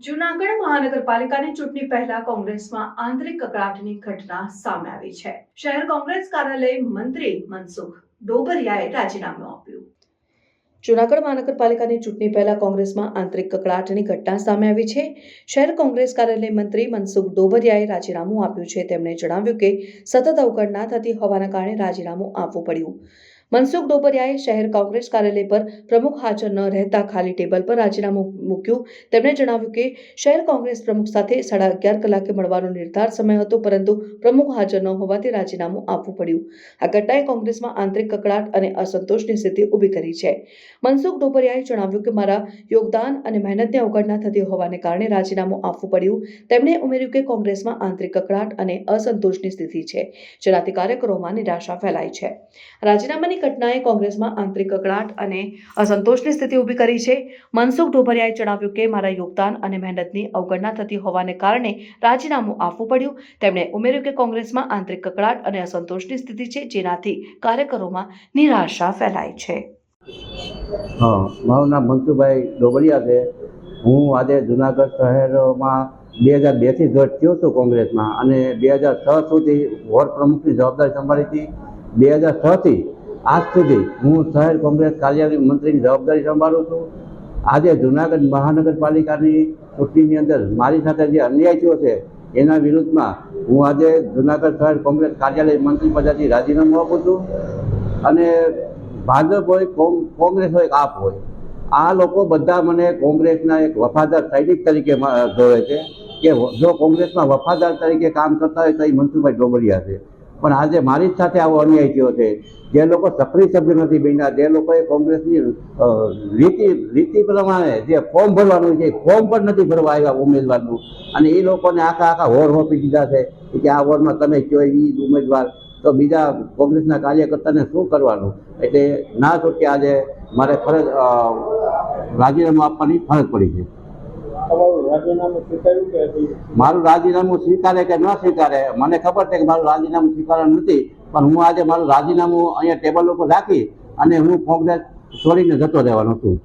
જૂનાગઢ મહાનગરપાલિકાની ચૂંટણી પહેલા કોંગ્રેસમાં આંતરિક કકડાટની ઘટના સામે આવી છે. શહેર કોંગ્રેસ કાર્યાલય મંત્રી મનસુખ ડોબરિયાએ રાજીનામું આપ્યું. જૂનાગઢ મહાનગરપાલિકાની ચૂંટણી પહેલા કોંગ્રેસમાં આંતરિક કકડાટની ઘટના સામે આવી છે. શહેર કોંગ્રેસ કાર્યાલય મંત્રી મનસુખ ડોબરિયાએ રાજીનામું આપ્યું છે. તેમણે જણાવ્યું કે સતત અવગણના થતી હોવાના કારણે રાજીનામું આપવું પડ્યું. મનસુખ ડોબરિયાએ શહેર કોંગ્રેસ કાર્યાલય પર પ્રમુખ હાજર ન રહેતા ખાલી ટેબલ પર રાજીનામું મૂક્યું. તેમણે જણાવ્યું કે, શહેર કોંગ્રેસ પ્રમુખ સાથે સાડા અગિયાર કલાકે મળવાનો નિર્ધાર સમય હતો, પરંતુ પ્રમુખ હાજર ન હોવાથી રાજીનામું આપવું પડ્યું. આ ઘટનાએ કોંગ્રેસમાં આંતરિક કકળાટ અને અસંતોષની સ્થિતિ ઊભી કરી છે. મનસુખ ડોબરિયાએ જણાવ્યું કે, મારા યોગદાન અને મહેનતને અવગણના થતી હોવાને કારણે રાજીનામું આપવું પડ્યું. તેમણે ઉમેર્યું કે, કોંગ્રેસમાં આંતરિક કકળાટ અને અસંતોષની સ્થિતિ છે, જેનાથી કાર્યકરોમાં નિરાશા ફેલાઈ છે. રાજીનામાની ઘટનાએ કોંગ્રેસમાં આંતરિક કકળાટ અને અસંતોષની સ્થિતિ ઊભી કરી છે. મનસુખ ઢોભરિયાએ જણાવ્યું કે, મારા યોગદાન અને મહેનતની અવગણના થતી હોવાને કારણે રાજીનામું આપવું પડ્યું. તેમણે ઉમેર્યું કે, કોંગ્રેસમાં આંતરિક કકળાટ અને અસંતોષની સ્થિતિ છે, જેનાથી કાર્યકરોમાં નિરાશા ફેલાય છે. હા, મારું નામ મનસુભાઈ ડોબરિયા છે. હું આજે જુનાગઢ શહેરમાં બે હજાર બેથી જોડ થયો હતો કોંગ્રેસમાં અને બે હજાર છ સુધી વોર્ડ પ્રમુખની જવાબદારી સંભાળી હતી. બે હજાર છથી આજ સુધી હું શહેર કોંગ્રેસ કાર્યાલય મંત્રીની જવાબદારી સંભાળું છું. આજે જુનાગઢ મહાનગરપાલિકાની ચૂંટણીની અંદર મારી સાથે જે અન્યાય થયો છે, એના વિરુદ્ધમાં હું આજે જુનાગઢ શહેર કોંગ્રેસ કાર્યાલય મંત્રી પદાથી રાજીનામું આપું છું. અને ભાજપ હોય કોંગ- કોંગ્રેસ હોય, આપ હોય, આ લોકો બધા મને કોંગ્રેસના એક વફાદાર સૈનિક તરીકે જોડે છે કે જો કોંગ્રેસમાં વફાદાર તરીકે કામ કરતા હોય તો એ મનસુખભાઈ ડોબરિયા છે. પણ આજે મારી જ સાથે આવો અન્યાય થયો છે. જે લોકો સક્રિય સભ્ય નથી બન્યા, જે લોકોએ કોંગ્રેસની રીતિ રીતિ પ્રમાણે જે ફોર્મ ભરવાનું છે ફોર્મ પણ નથી ભરવા આવ્યા ઉમેદવારનું. અને એ લોકોને આખા આખા હોર હોપી દીધા છે કે આ વોર્ડમાં તમે કયો એ ઉમેદવાર. તો બીજા કોંગ્રેસના કાર્યકર્તાને શું કરવાનું? એટલે ના છૂટકે આજે મારે ફરજ રાજીનામું આપવાની ફરજ પડી છે. મારું રાજીનામું સ્વીકારે કે ન સ્વીકારે, મને ખબર છે કે મારું રાજીનામું સ્વીકારવાનું નથી, પણ હું આજે મારું રાજીનામું અહીંયા ટેબલ ઉપર રાખી અને હું કોંગ્રેસ છોડીને જતો રહેવાનો છું.